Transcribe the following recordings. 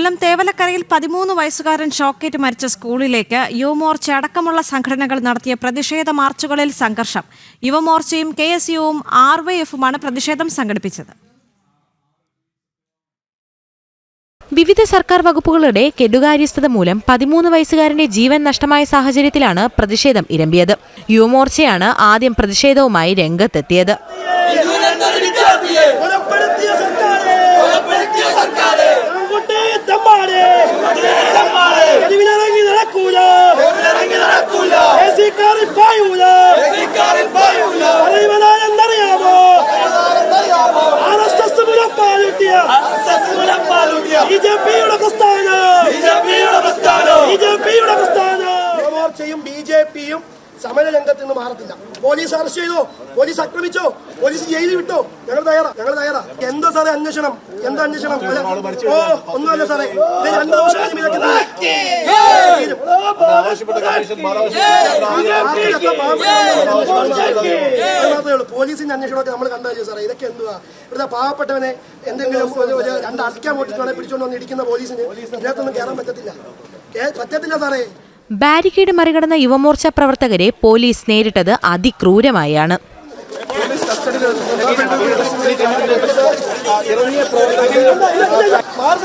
കൊല്ലം തേവലക്കരയിൽ പതിമൂന്ന് വയസ്സുകാരൻ ഷോക്കേറ്റ് മരിച്ച സ്കൂളിലേക്ക് യുവമോർച്ച അടക്കമുള്ള സംഘടനകൾ നടത്തിയ പ്രതിഷേധ മാർച്ചുകളിൽ സംഘർഷം. യുവമോർച്ചയും കെ എസ് യുവും ആർ വൈ എഫുമാണ് പ്രതിഷേധം സംഘടിപ്പിച്ചത്. വിവിധ സർക്കാർ വകുപ്പുകളുടെ കെടുകാര്യസ്ഥത മൂലം പതിമൂന്ന് വയസ്സുകാരന്റെ ജീവൻ നഷ്ടമായ സാഹചര്യത്തിലാണ് പ്രതിഷേധം ഇരമ്പിയത്. യുവമോർച്ചയാണ് ആദ്യം പ്രതിഷേധവുമായി രംഗത്തെത്തിയത്. സർക്കാരെ. ബി ജെ പിയുടെ പ്രസ്ഥാനം. ബി ജെ പിയും പ്രസ്ഥാനം. രംഗത്ത് പ്രസ്ഥാനം. യുവമോർച്ചയും ബി ജെ പിയും സമരരംഗത്ത് നിന്ന് മാറത്തില്ല. പോലീസ് അറസ്റ്റ് ചെയ്തോ? പോലീസ് ആക്രമിച്ചോ? പോലീസ് ജയിലിൽ വിട്ടോ? ഞങ്ങൾ തയ്യാറാ. ഞങ്ങൾ തയ്യാറാ. എന്താ സാറേ അന്വേഷണം? എന്താ അന്വേഷണം? ഓ ഒന്നുമല്ല സാറേ. രണ്ട് ദിവസം ഇതൊക്കെ. പോലീസിന്റെ അന്വേഷണമൊക്കെ നമ്മൾ കണ്ടു സാറേ ഇതൊക്കെ എന്തുവാ ഇവിടുത്തെ പാവപ്പെട്ടവനെ എന്തെങ്കിലും ഒരു- രണ്ട് അടിക്കാൻ പോട്ടിട്ടാണ് പിടിച്ചോണ്ട് വന്ന് ഇടിക്കുന്ന പോലീസിന് ഇതിനകത്തൊന്നും കയറാൻ പറ്റത്തില്ല പറ്റത്തില്ല സാറേ ബാരിക്കേഡ് മറികടന്ന യുവമോർച്ച പ്രവർത്തകരെ പോലീസ് നേരിട്ടത് അതിക്രൂരമായാണ് മാറ്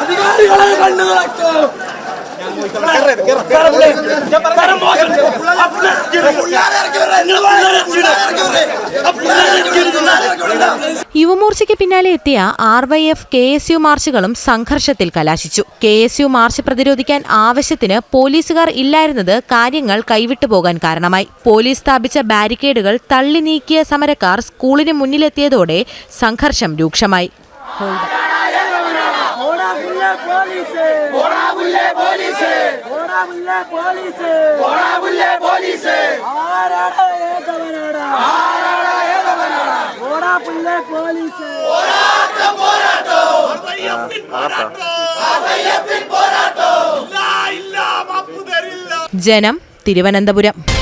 അധികാരികളെ കണ്ടു നടക്കൂ. മോശം. യുവമോർച്ചയ്ക്ക് പിന്നാലെ എത്തിയ R Y F K S U മാർച്ചുകളും സംഘർഷത്തിൽ കലാശിച്ചു. കെ എസ് യു മാർച്ച് പ്രതിരോധിക്കാൻ ആവശ്യത്തിന് പോലീസുകാർ ഇല്ലായിരുന്നത് കാര്യങ്ങൾ കൈവിട്ടു പോകാൻ കാരണമായി. പോലീസ് സ്ഥാപിച്ച ബാരിക്കേഡുകൾ തള്ളി നീക്കിയ സമരക്കാർ സ്കൂളിന് മുന്നിലെത്തിയതോടെ സംഘർഷം രൂക്ഷമായി. പോലീസ്. ജനം തിരുവനന്തപുരം.